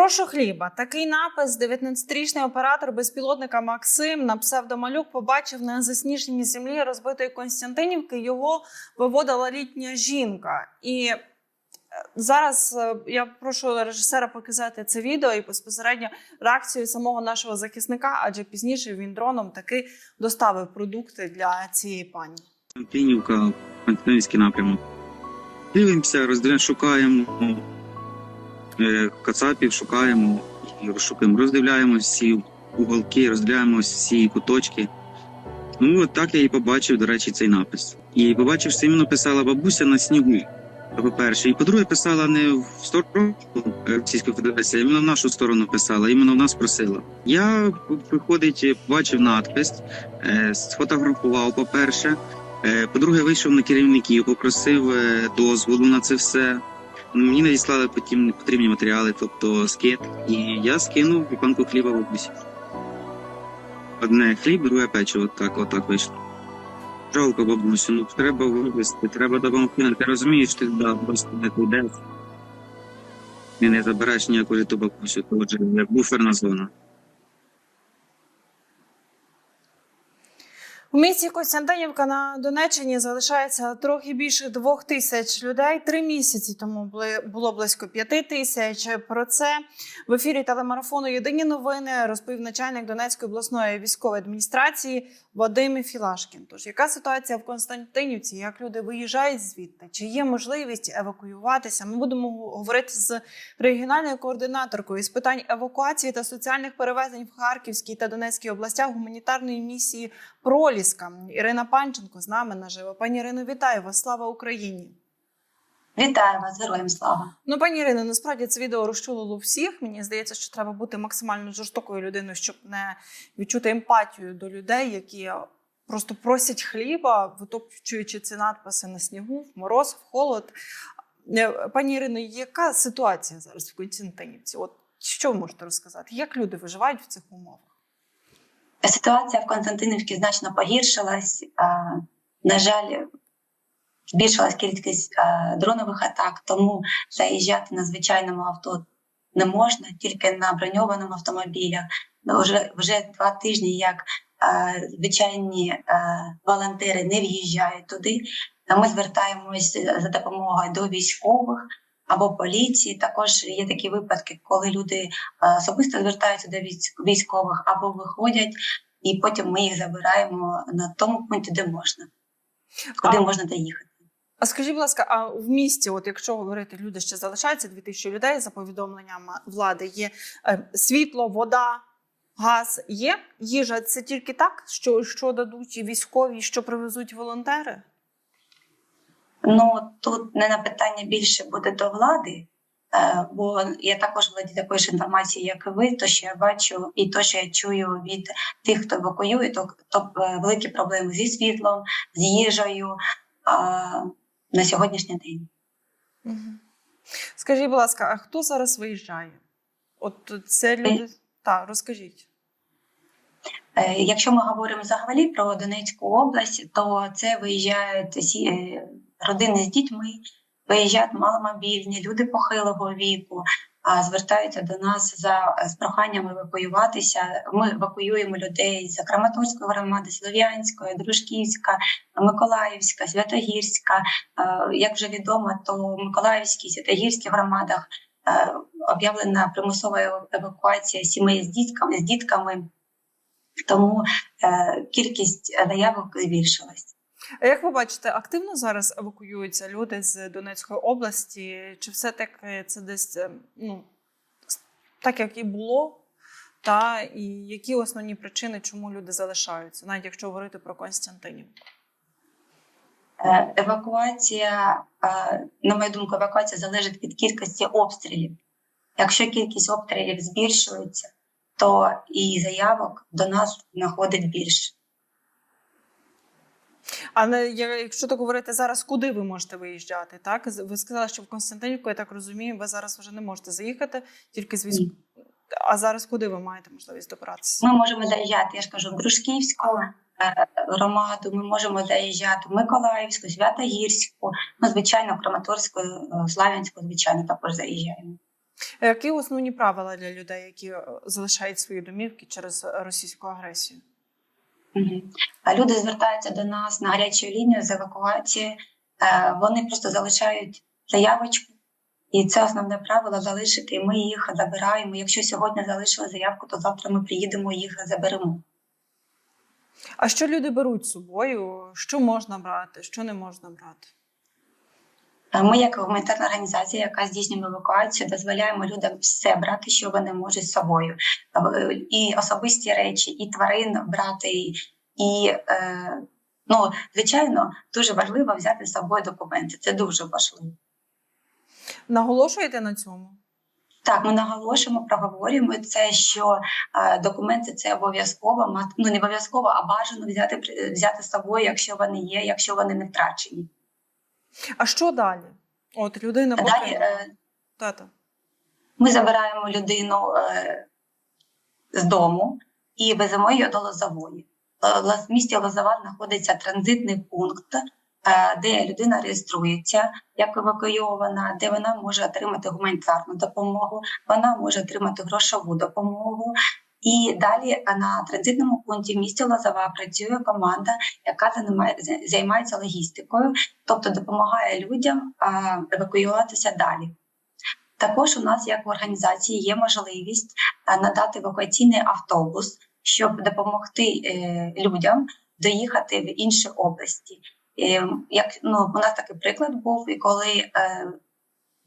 Прошу хліба. Такий напис 19-річний оператор безпілотника Максим на псевдомалюк побачив на засніженій землі розбитої Константинівки. Його виводила літня жінка. І е, зараз е, я прошу режисера показати це відео і безпосередньо реакцію самого нашого захисника, адже пізніше він дроном таки доставив продукти для цієї пані. Константинівка, Константинівський напрямок. Дивимося, розділяємо, шукаємо кацапів, шукаємо і розшукуємо. Роздивляємо всі уголки, роздивляємо всі куточки. Ну, от так я і побачив, до речі, цей напис. І побачив, що іменно писала бабуся на снігу. По-перше. І по-друге, писала не в сторону е, Російської Федерації, а іменно в нашу сторону писала, іменно в нас просила. Я, виходить, бачив надпис, е, сфотографував, по-перше. Е, По-друге, вийшов на керівників, попросив е, дозволу на це все. Мені надіслали потім потрібні матеріали, тобто скет, І я скинув віконку хліба бабусі. Одне хліб, друге печиво. Так, отак вийшло. Жалко, бабусю, ну треба вивезти, треба допомогти. Ти розумієш, ти да, просто не туди. Ти не забираєш ніяку житу бабусю, то як буферна зона. У місті Костянтинівка на Донеччині залишається трохи більше двох тисяч людей. Три місяці тому було близько п'яти тисяч. Про це в ефірі телемарафону Єдині новини розповів начальник Донецької обласної військової адміністрації Вадим Філашкін. Тож яка ситуація в Константинівці? Як люди виїжджають звідти? Чи є можливість евакуюватися? Ми будемо говорити з регіональною координаторкою з питань евакуації та соціальних перевезень в Харківській та Донецькій областях гуманітарної місії Проліска. Ірина Панченко з нами наживо. Пані Ірино, вітаю вас! Слава Україні! Вітаю вас, героям слава. Ну, пані Ірино, насправді це відео розчулило всіх. Мені здається, що треба бути максимально жорстокою людиною, щоб не відчути емпатію до людей, які просто просять хліба, витопчуючи ці надписи на снігу, в мороз, в холод. Е, Пані Ірино, яка ситуація зараз в Константинівці? От що ви можете розказати? Як люди виживають в цих умовах? Ситуація в Константинівці значно погіршилась. На жаль, збільшилась кількість дронових атак, тому заїжджати на звичайному авто не можна, тільки на броньованому автомобілях. Вже, вже два тижні, як звичайні волонтери не в'їжджають туди. Ми звертаємось за допомогою до військових. Або поліції також є такі випадки, коли люди е, особисто звертаються до військ- військових або виходять, і потім ми їх забираємо на тому пункті, де можна, куди А- можна доїхати. А скажіть, будь ласка, а в місті, от якщо говорити, люди ще залишаються 2000 людей за повідомленням влади, є е, світло, вода, газ, є їжа. Це тільки так, що, що дадуть військові, що привезуть волонтери? Ну тут не на питання більше буде до влади, е, бо я також володію такою ж інформацією, як і ви, то що я бачу, і то, що я чую від тих, хто евакуює, то, то е, великі проблеми зі світлом, з їжею а, на сьогоднішній день. Угу. Скажіть, будь ласка, а хто зараз виїжджає? От це люди. Так, розкажіть. Е, Якщо ми говоримо взагалі про Донецьку область, то це виїжджають всі е, родини з дітьми, виїжджають маломобільні, люди похилого віку, а звертаються до нас за з проханням евакуюватися. Ми евакуюємо людей з Краматорської громади, Слов'янської, Дружківська, Миколаївська, Святогірська. Е, Як вже відомо, то в Миколаївській Святогірській громадах е, об'явлена примусова евакуація сімей з дітками з дітками. Тому е, кількість заявок збільшилась. А як ви бачите, активно зараз евакуюються люди з Донецької області? Чи все таки це десь е, ну, так, як і було? Та і які основні причини, чому люди залишаються, навіть якщо говорити про Константинівку? Е, евакуація, е, на мою думку, евакуація залежить від кількості обстрілів. Якщо кількість обстрілів збільшується, то і заявок до нас знаходить більше. А якщо так говорити зараз, куди ви можете виїжджати? Так ви сказали, що в Константинівку, я так розумію, ви зараз вже не можете заїхати тільки з військ. А зараз куди ви маєте можливість добиратися? Ми можемо заїжджати, я ж кажу, в Дружківську е, громаду, ми можемо заїжджати в Миколаївську, Святогірську, ну, звичайно, в Краматорську, е, Славянську, звичайно, також заїжджаємо. А Які основні правила для людей, які е, залишають свої домівки через російську агресію? А Люди звертаються до нас на гарячу лінію з евакуації. Е, Вони просто залишають заявочку, і це основне правило залишити. і Ми їх забираємо. Якщо сьогодні залишили заявку, то завтра ми приїдемо і їх заберемо. А що люди беруть з собою? Що можна брати, що не можна брати? Ми, як гуманітарна організація, яка здійснює евакуацію, дозволяємо людям все брати, що вони можуть з собою. Е, І особисті речі, і тварин брати, і, е, ну, звичайно, дуже важливо взяти з собою документи. Це дуже важливо. Наголошуєте на цьому? Так, ми наголошуємо, проговорюємо це, що е, документи це обов'язково, ну не обов'язково, а бажано взяти взяти з собою, якщо вони є, якщо вони не втрачені. А що далі? От людина Далі е, Тата. ми забираємо людину е, з дому і веземо її до Лозової. Е, В місті Лозова знаходиться транзитний пункт, де людина реєструється як евакуйована, де вона може отримати гуманітарну допомогу, вона може отримати грошову допомогу. І далі на транзитному пункті в місті Лозова працює команда, яка займається логістикою, тобто допомагає людям евакуюватися далі. Також у нас, як в організації, є можливість надати евакуаційний автобус, щоб допомогти е, людям доїхати в інші області. Е, Як ну, у нас такий приклад був, і коли е,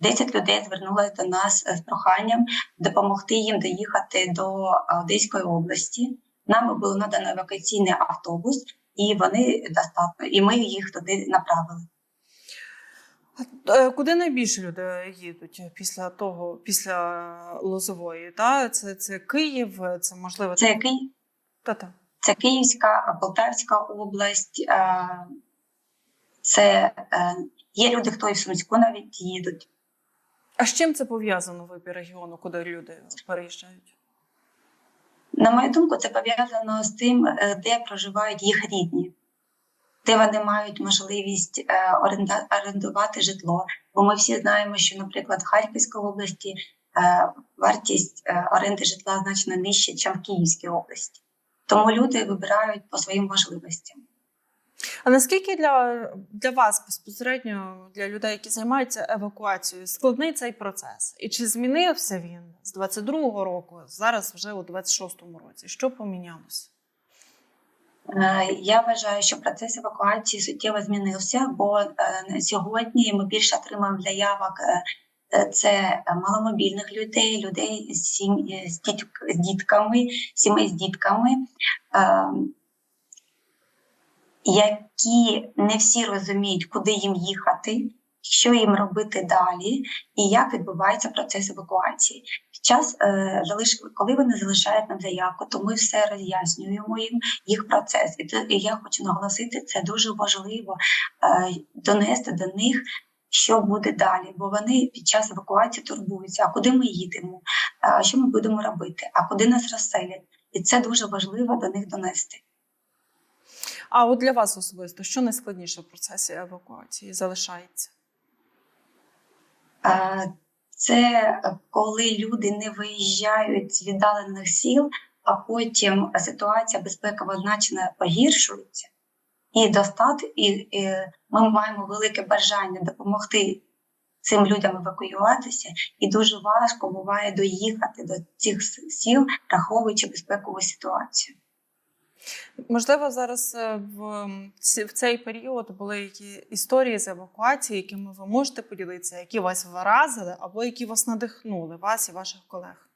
10 людей звернулися до нас з проханням допомогти їм доїхати до Одеської області. Нам було надано евакуаційний автобус, і вони достатньо, і ми їх туди направили. Е, Куди найбільше люди їдуть після того, після Лозової? Та? Це, це Київ, це можливо. Це який Та-та. Це Київська, Полтавська область. е, Це е, є люди, хто і в Сумську навіть їдуть. А з чим це пов'язано вибір регіону, куди люди переїжджають? На мою думку, це пов'язано з тим, е, де проживають їх рідні, де вони мають можливість е, орендувати житло. Бо ми всі знаємо, що, наприклад, в Харківській області е, вартість оренди житла значно нижча, ніж в Київській області. Тому люди вибирають по своїм можливостям. А наскільки для, для вас безпосередньо для людей, які займаються евакуацією, складний цей процес? І чи змінився він з 22-го року, зараз вже у 26-му році? Що помінялося? Е, Я вважаю, що процес евакуації суттєво змінився, бо е, сьогодні ми більше отримуємо заявок. е, Це маломобільних людей, людей з, сім... з, діт... з дітками, сімей з дітками, е, які не всі розуміють, куди їм їхати, що їм робити далі, і як відбувається процес евакуації. Під час, е, коли вони залишають нам заявку, то ми все роз'яснюємо їм їх процес. І, я хочу наголосити, це дуже важливо е, донести до них, що буде далі. Бо вони під час евакуації турбуються, а куди ми їдемо, а що ми будемо робити, а куди нас розселять. І це дуже важливо до них донести. А от для вас особисто, що найскладніше в процесі евакуації залишається? Це коли люди не виїжджають з віддалених сіл, а потім ситуація безпекова значно погіршується, і достати, і, і ми маємо велике бажання допомогти цим людям евакуюватися, і дуже важко буває доїхати до цих сіл, враховуючи безпекову ситуацію. Можливо, зараз е, в, в цей період були які історії з евакуації, якими ви можете поділитися, які вас вразили або які вас надихнули, вас і ваших колег.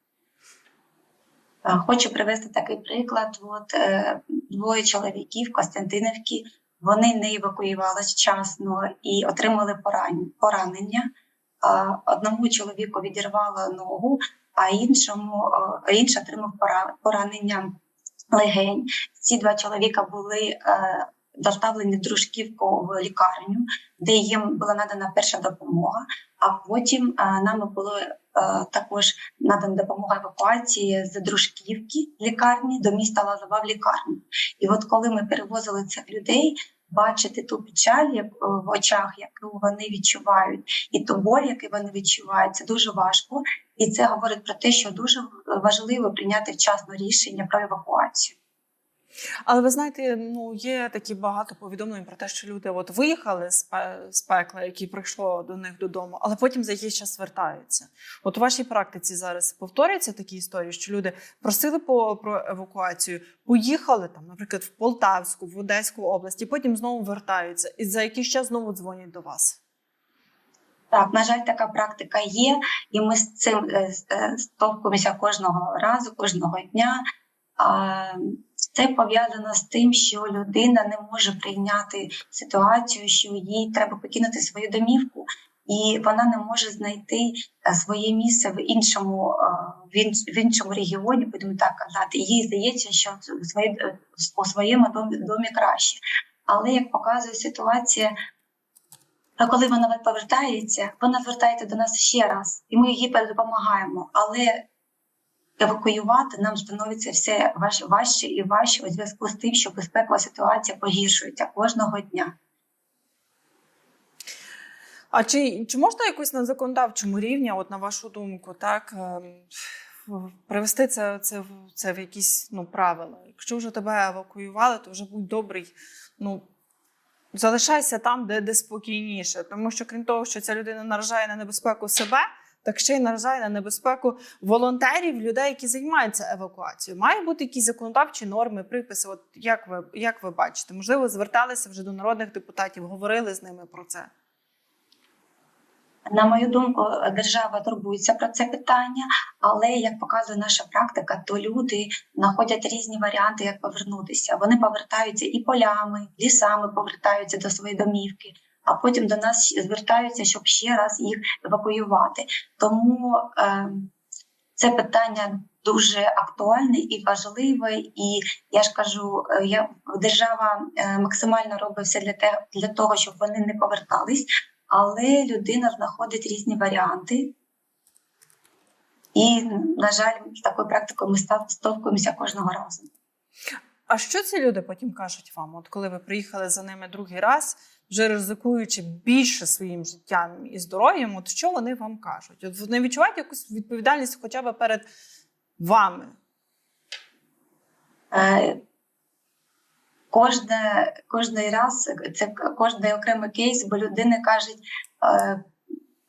Хочу привести такий приклад. От е, двоє чоловіків Костянтинівки вони не евакуювалися вчасно і отримали поранення. Одному чоловіку відірвало ногу, а іншому інший отримав поранення легень. Ці два чоловіка були е, доставлені дружківку в лікарню, де їм була надана перша допомога. А потім нам було е, також надана допомога евакуації з дружківки лікарні до міста Лазова в лікарню. І от коли ми перевозили цих людей, бачити ту печаль як, е, в очах, яку вони відчувають, і ту боль, яку вони відчувають, це дуже важко. І це говорить про те, що дуже важливо прийняти вчасно рішення про евакуацію. Але ви знаєте, ну є такі багато повідомлень про те, що люди от виїхали з, пекла, які прийшло до них додому, але потім за якийсь час вертаються. От у вашій практиці зараз повторюються такі історії, що люди просили по про евакуацію, поїхали там, наприклад, в Полтавську, в Одеську область, і потім знову вертаються, і за якийсь час знову дзвонять до вас. Так, на жаль, така практика є, і ми з цим е, е, стовпимося кожного разу, кожного дня. Це пов'язано з тим, що людина не може прийняти ситуацію, що їй треба покинути свою домівку, і вона не може знайти е, своє місце в іншому, е, в іншому регіоні, будемо так казати. Їй здається, що е, у своєму домі краще. Але як показує ситуація, коли вона повертається, вона звертається до нас ще раз, і ми їй допомагаємо. Але евакуювати нам становиться все важче і важче у зв'язку з тим, що безпекова ситуація погіршується кожного дня. А чи, чи можна якось на законодавчому рівні, от на вашу думку, так ем, привести це, це, це в якісь ну, правила? Якщо вже тебе евакуювали, то вже будь добрий. Ну, залишайся там, де, де спокійніше. Тому що, крім того, що ця людина наражає на небезпеку себе, так ще й наражає на небезпеку волонтерів, людей, які займаються евакуацією. Має бути якісь законодавчі норми, приписи. От як ви, як ви бачите? Можливо, зверталися вже до народних депутатів, говорили з ними про це. На мою думку, держава турбується про це питання, але як показує наша практика, то люди знаходять різні варіанти, як повернутися. Вони повертаються і полями, лісами повертаються до своєї домівки, а потім до нас звертаються, щоб ще раз їх евакуювати. Тому е, це питання дуже актуальне і важливе. І я ж кажу, е, я держава е, максимально робить все для те, для того, щоб вони не повертались але людина знаходить різні варіанти. І, на жаль, з такою практикою ми стовпуємося кожного разу. А що ці люди потім кажуть вам? От коли ви приїхали за ними другий раз, вже ризикуючи більше своїм життям і здоров'ям, от що вони вам кажуть? От вони відчувають якусь відповідальність хоча б перед вами? Е, Кожне, кожний раз це кожний окремий кейс, бо людини кажуть е,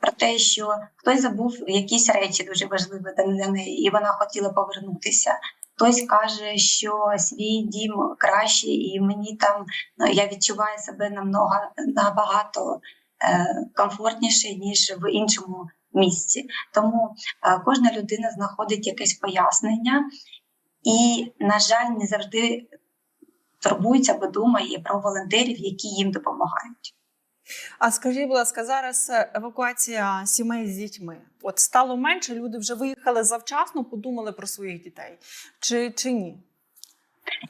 про те, що хтось забув якісь речі дуже важливі для неї, і вона хотіла повернутися. Хтось каже, що свій дім краще, і мені там ну, я відчуваю себе намного набагато е, комфортніше ніж в іншому місці. Тому е, кожна людина знаходить якесь пояснення, і, на жаль, не завжди турбується або думає про волонтерів, які їм допомагають. А скажіть, будь ласка, зараз е, евакуація сімей з дітьми. От стало менше, люди вже виїхали завчасно, подумали про своїх дітей. Чи, чи ні?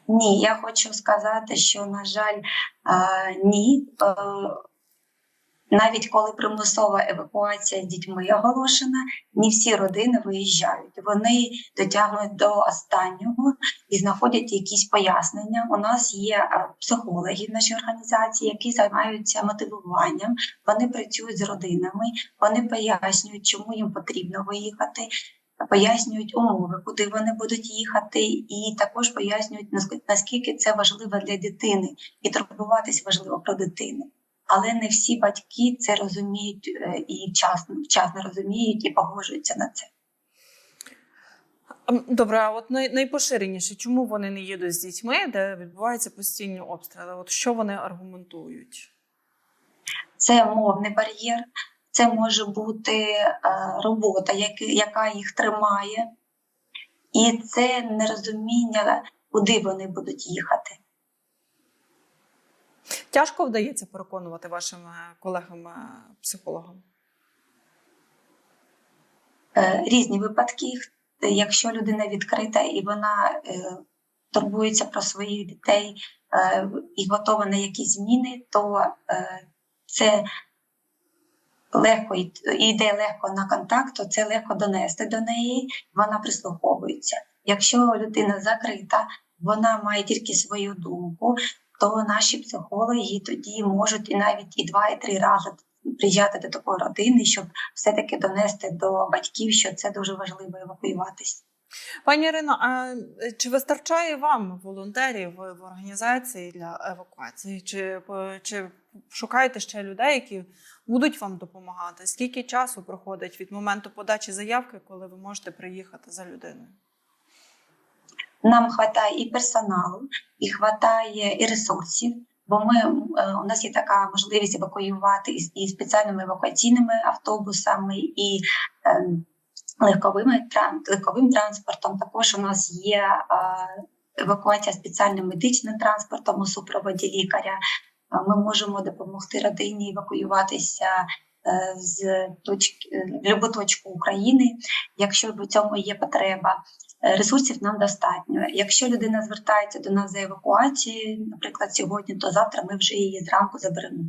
Ні, я хочу сказати, що, на жаль, е, ні. Навіть коли примусова евакуація з дітьми оголошена, не всі родини виїжджають. Вони дотягнуть до останнього і знаходять якісь пояснення. У нас є е, психологи в нашій організації, які займаються мотивуванням. Вони працюють з родинами, вони пояснюють, чому їм потрібно виїхати. Пояснюють умови, куди вони будуть їхати, і також пояснюють наск- наскільки це важливо для дитини, і турбуватись важливо про дитину. Але не всі батьки це розуміють е, і вчасно, вчасно розуміють і погоджуються на це. Добре, а от най, найпоширеніше, чому вони не їдуть з дітьми, де відбуваються постійні обстріли? От що вони аргументують? Це мовний бар'єр, це може бути е, робота, яка їх тримає, і це нерозуміння, куди вони будуть їхати. Тяжко вдається переконувати вашим е, колегам-психологам? Е, Різні випадки. Якщо людина відкрита і вона е, турбується про своїх дітей е, і готова на якісь зміни, то е, це легко йде легко на контакт, то це легко донести до неї, вона прислуховується. Якщо людина закрита, вона має тільки свою думку, то наші психологи тоді можуть і навіть і два, і три рази приїжджати до такої родини, щоб все-таки донести до батьків, що це дуже важливо евакуюватись. Пані Ірино, а е, чи вистачає вам волонтерів в організації для евакуації? Чи, чи шукаєте ще людей, які будуть вам допомагати? Скільки часу проходить від моменту подачі заявки, коли ви можете приїхати за людиною? Нам вистачає і персоналу, і вистачає і ресурсів. Бо ми е, у нас є така можливість евакуювати і, спеціальними евакуаційними автобусами, і е, легковими легковим транспортом. Також у нас є е, евакуація спеціальним медичним транспортом у супроводі лікаря. Ми можемо допомогти родині евакуюватися з точки в будь-яку точку України, якщо в цьому є потреба. Е, Ресурсів нам достатньо. Якщо людина звертається до нас за евакуацією, наприклад, сьогодні, то завтра ми вже її зранку заберемо.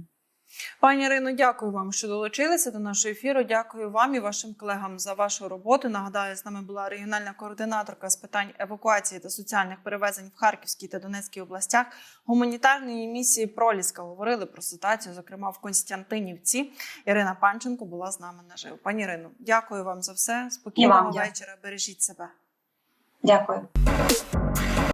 Пані Ірино, дякую вам, що долучилися до нашого ефіру. Дякую вам і вашим колегам за вашу роботу. Нагадаю, з нами була регіональна координаторка з питань евакуації та соціальних перевезень в Харківській та Донецькій областях гуманітарної місії Проліска. Говорили про ситуацію, зокрема в Константинівці. Ірина Панченко була з нами наживо. Пані Ірино, дякую вам за все. Спокійного дякую. вечора. Бережіть себе. Дякую.